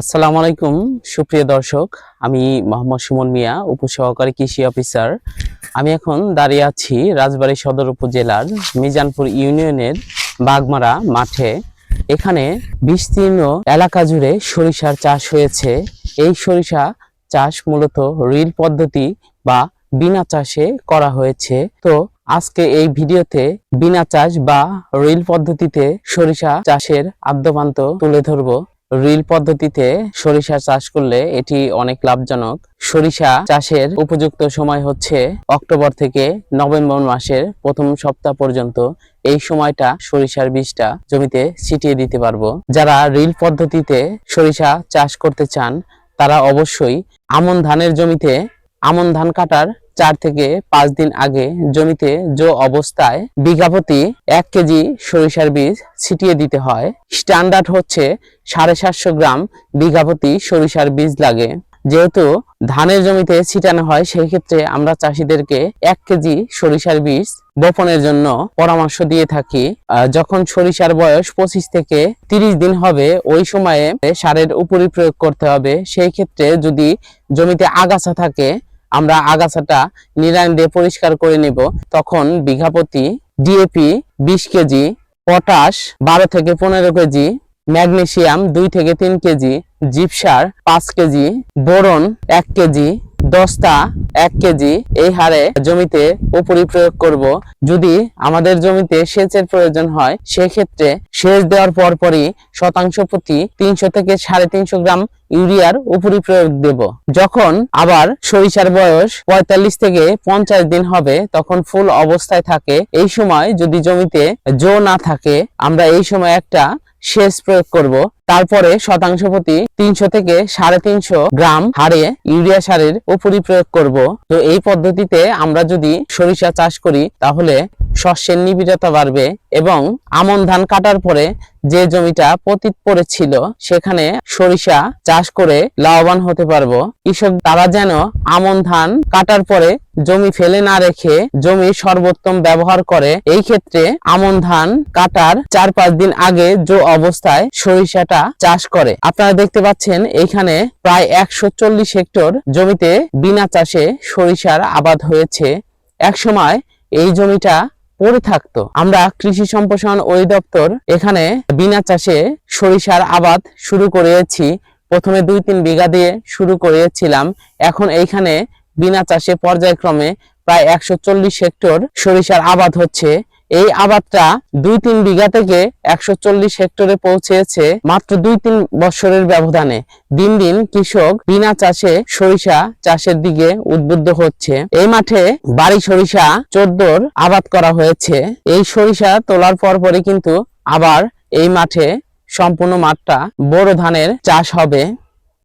আসসালামু আলাইকুম, সুপ্রিয় দর্শক। আমি মোহাম্মদ সুমন মিয়া, উপসহকারী কৃষি অফিসার। আমি এখন দাঁড়িয়ে আছি রাজবাড়ী সদর উপজেলার মিজানপুর ইউনিয়নের বাগমারা মাঠে। এখানে বিস্তীর্ণ এলাকা জুড়ে সরিষার চাষ হয়েছে। এই সরিষা চাষ মূলত রিল পদ্ধতি বা বিনা চাষে করা হয়েছে। তো আজকে এই ভিডিওতে বিনা চাষ বা রিল পদ্ধতিতে সরিষা চাষের আদ্যপান্ত তুলে ধরবো। রিল পদ্ধতিতে সরিষা চাষ করলে এটি অনেক লাভজনক। সরিষা চাষের উপযুক্ত সময় হচ্ছে অক্টোবর থেকে নভেম্বর মাসের প্রথম সপ্তাহ পর্যন্ত। এই সময়টা সরিষার বীজটা জমিতে ছিটিয়ে দিতে পারব। যারা রিল পদ্ধতিতে সরিষা চাষ করতে চান, তারা অবশ্যই আমন ধানের জমিতে আমন ধান কাটার চার থেকে পাঁচ দিন আগে জমিতে জো অবস্থায় বিঘা প্রতি এক কেজি সরিষার বীজ ছিটিয়ে দিতে হয় স্ট্যান্ডার্ড হচ্ছে সাড়ে সাতশো গ্রাম বিঘা প্রতি সরিষার বীজ লাগে। যেহেতু ধানের জমিতে ছিটানো হয়, সেই ক্ষেত্রে আমরা চাষিদেরকে এক কেজি সরিষার বীজ বপনের জন্য পরামর্শ দিয়ে থাকি। যখন সরিষার বয়স পঁচিশ থেকে তিরিশ দিন হবে, ওই সময়ে সারের উপরি প্রয়োগ করতে হবে। সেই ক্ষেত্রে যদি জমিতে আগাছা থাকে আমরা আগাছাটা নিরায়ন দিয়ে পরিষ্কার করে নেব। তখন বিঘা প্রতি ডিএপি বিশ কেজি, পটাশ বারো থেকে পনেরো কেজি, ম্যাগনেশিয়াম দুই থেকে তিন কেজি, জিপসার পাঁচ কেজি, বোরন এক কেজি দশটা এক কেজি। এই হারে জমিতে উপরি প্রয়োগ করব। যদি আমাদের জমিতে সেচের প্রয়োজন হয়, সেক্ষেত্রে সেচ দেওয়ার পরপরই শতাংশ প্রতি তিনশো থেকে সাড়ে তিনশো গ্রাম ইউরিয়ার উপরি প্রয়োগ দেব। যখন আবার সরিষার বয়স পঁয়তাল্লিশ থেকে পঞ্চাশ দিন হবে, তখন ফুল অবস্থায় থাকে। এই সময় যদি জমিতে জো না থাকে, আমরা এই সময় একটা সেচ প্রয়োগ করব। তারপরে শতাংশ প্রতি তিনশো থেকে সাড়ে তিনশো গ্রাম হারে ইউরিয়া সারের উপরি প্রয়োগ করব। তো এই পদ্ধতিতে আমরা যদি সরিষা চাষ করি, তাহলে শস্যের নিবিড়তা বাড়বে এবং আমন ধান কাটার পরে যে জমিটা পতিত পড়েছিল, সেখানে সরিষা চাষ করে লাভবান হতে পারব। কৃষক তারা যেন আমন ধান কাটার পরে জমি ফেলে না রেখে জমি সর্বোত্তম ব্যবহার করে, এই ক্ষেত্রে আমন ধান কাটার চার পাঁচ দিন আগে যে অবস্থায় সরিষাটা চাষ করে। আপনারা দেখতে পাচ্ছেন এইখানে প্রায় একশো চল্লিশ হেক্টর জমিতে বিনা চাষে সরিষার আবাদ হয়েছে। একসময় এই জমিটা পড়ে থাকতো। আমরা কৃষি সম্প্রসারণ অধিদপ্তর এখানে বিনা চাষে সরিষার আবাদ শুরু করেছি। প্রথমে দুই তিন বিঘা দিয়ে শুরু করেছিলাম। এখন এইখানে বিনা চাষে পর্যায়ক্রমে প্রায় একশো চল্লিশ হেক্টর সরিষার আবাদ হচ্ছে। এই আবাদটা দুই তিন বিঘা থেকে একশো চল্লিশ হেক্টরে পৌঁছেছে মাত্র দুই তিন বছরের ব্যবধানে। দিন দিন কৃষক বিনা চাষে সরিষা চাষের দিকে উদ্বুদ্ধ হচ্ছে। এই মাঠে বাড়ি সরিষা চোদ্দোর আবাদ করা হয়েছে। এই সরিষা তোলার পর পরে কিন্তু আবার এই মাঠে সম্পূর্ণ মাঠটা বোরো ধানের চাষ হবে।